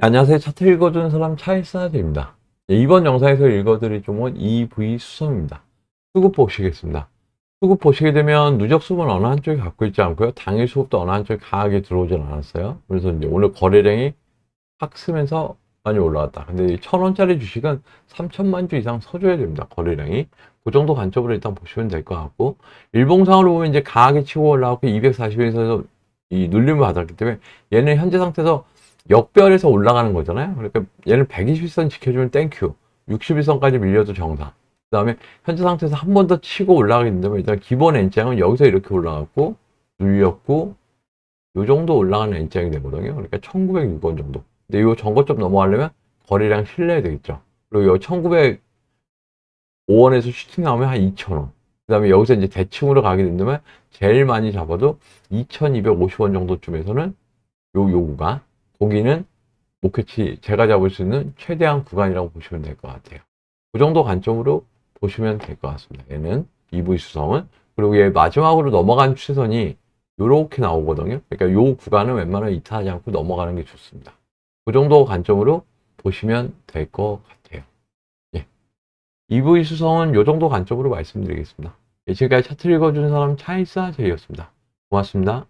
안녕하세요. 차트 읽어주는 사람 차일사드입니다. 이번 영상에서 읽어드릴 종목은 EV 수성입니다. 수급 보시겠습니다. 수급 보시게 되면 누적 수급은 어느 한쪽이 갖고 있지 않고요. 당일 수급도 어느 한쪽이 강하게 들어오진 않았어요. 그래서 이제 오늘 거래량이 확 쓰면서 많이 올라왔다. 근데 천 원짜리 주식은 3천만 주 이상 서줘야 됩니다. 거래량이. 그 정도 관점으로 일단 보시면 될 것 같고 일봉상으로 보면 이제 강하게 치고 올라왔고 240에서 이 눌림을 받았기 때문에 얘는 현재 상태에서 역별에서 올라가는 거잖아요. 그러니까 얘는 120선 지켜주면 땡큐. 61선까지 밀려도 정상. 그 다음에 현재 상태에서 한 번 더 치고 올라가게 된다면 일단 기본 N장은 여기서 이렇게 올라갔고 눌렸고 요 정도 올라가는 N장이 되거든요. 그러니까 1906원 정도. 근데 요 전고점 넘어가려면 거래량 실내야 되겠죠. 그리고 요 1905원에서 슈팅 나오면 한 2,000원. 그 다음에 여기서 이제 대칭으로 가게 된다면 제일 많이 잡아도 2,250원 정도쯤에서는 요, 요 구간. 거기는 목표치 제가 잡을 수 있는 최대한 구간이라고 보시면 될 것 같아요. 그 정도 관점으로 보시면 될 것 같습니다. 얘는 EV 수성은 그리고 얘 마지막으로 넘어간 추세선이 이렇게 나오거든요. 그러니까 요 구간은 웬만하면 이탈하지 않고 넘어가는 게 좋습니다. 그 정도 관점으로 보시면 될 것 같아요. 예. EV 수성은 요 정도 관점으로 말씀드리겠습니다. 예, 지금까지 차트 읽어주는 사람 차이사 제이였습니다. 고맙습니다.